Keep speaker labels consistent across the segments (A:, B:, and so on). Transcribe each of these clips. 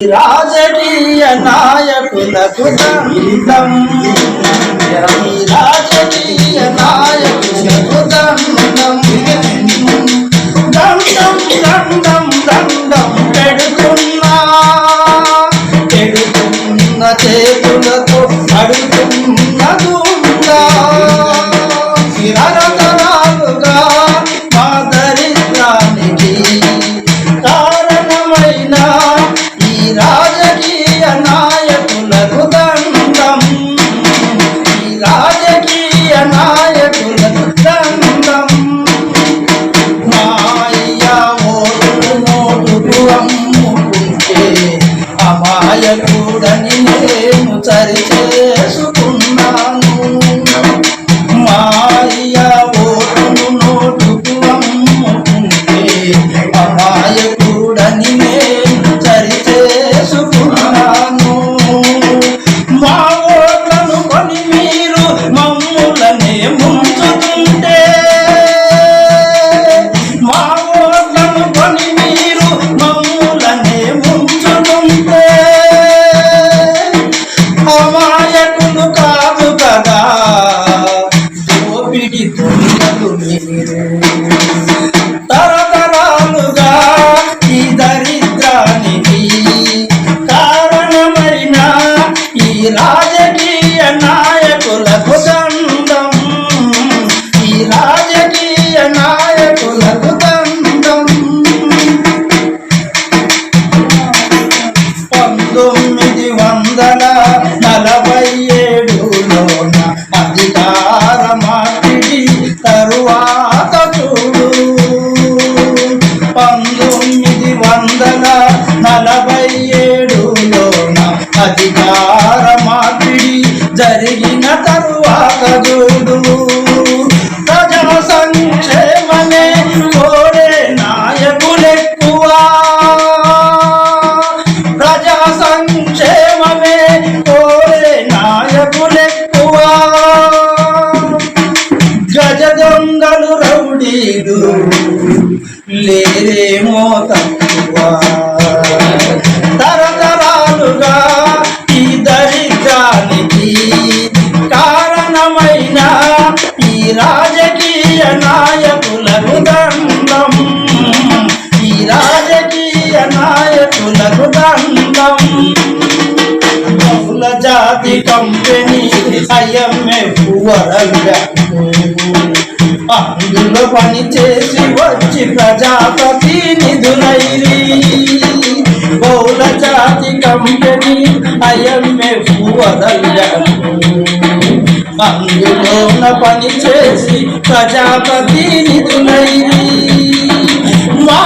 A: రాజకీయ నాయకులకు దండం రాజకీయ నాయకులకు దండం దండం దండం అమాయకుడని నేను సరి అమాయకులు కాదు కదా. దోపిడి దొంగలు మీరు. తరతరాలుగా ఈ దరిద్రానికి కారణమైన ఈ రాజకీయ నాయకులకు దండం. ఈ రాజకీయ నాయకులకు దండం. పంతొమ్మిది వందల అధికార మార్పిడి జరిగిన తరువాత చూడు ప్రజా సంక్షేమనే కోరే నాయకులెక్కువ. ప్రజా సంక్షేమమే కోరే నాయకులెక్కువ. గజ దొంగలు రౌడీలు లేరేమో తక్కువ. నాయకులకు బహుళ జాతి కంపెనీ ఐఎంఎఫ్ అందులో పని చేసి వచ్చి ప్రజాపతి నిధులైరి. బహుళ జాతి కంపెనీ ఐఎంఎఫ్ వరల్డ్ బ్యాంకు అందులోన పని చేసి ప్రజాప్రతినిధులైరి మా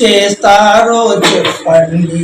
A: చేస్తారో చెప్పండి.